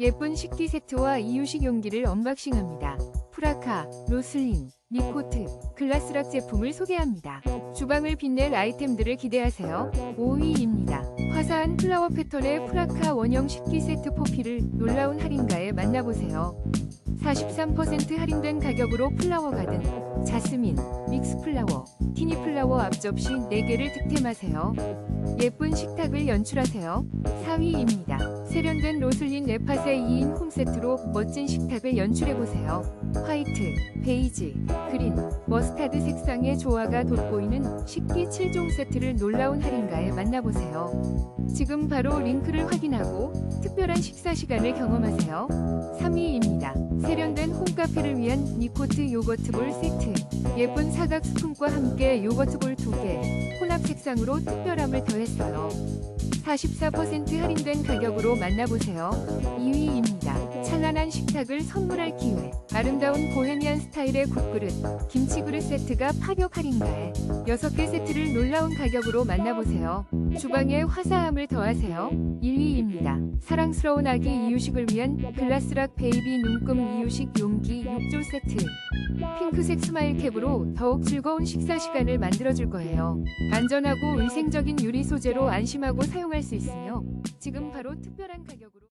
예쁜 식기 세트와 이유식 용기를 언박싱합니다. 프라카, 로슬린, 니코트, 글라스락 제품을 소개합니다. 주방을 빛낼 아이템들을 기대하세요. 5위입니다. 화사한 플라워 패턴의 프라카 원형 식기 세트 포피를 놀라운 할인가에 만나보세요. 43% 할인된 가격으로 플라워 가든, 자스민, 믹스 플라워, 티니 플라워 앞접시 4개를 득템하세요. 예쁜 식탁을 연출하세요. 4위입니다. 세련된 로슬린 레파세 2인 홈세트로 멋진 식탁을 연출해보세요. 화이트, 베이지, 그린, 머스타드 색상의 조화가 돋보이는 식기 7종 세트를 놀라운 할인가에 만나보세요. 지금 바로 링크를 확인하고 특별한 식사 시간을 경험하세요. 3위입니다. 세련된 홈카페를 위한 니코트 요거트볼 세트. 예쁜 사각 스푼과 함께 요거트 볼 2개, 혼합 색상으로 특별함을 더했어요. 44% 할인된 가격으로 만나보세요. 2위입니다. 찬란한 식탁을 선물할 기회. 아름다운 보헤미안 스타일의 국그릇, 김치그릇 세트가 파격 할인가에 6개 세트를 놀라운 가격으로 만나보세요. 주방에 화사함을 더하세요. 1위입니다. 사랑스러운 아기 이유식을 위한 글라스락 베이비 눈금 이유식 용기 6조 세트. 핑크색 스마일 캡으로 더욱 즐거운 식사 시간을 만들어줄 거예요. 안전하고 위생적인 유리 소재로 안심하고 사용할 수 있으며 지금 바로 특별한 가격으로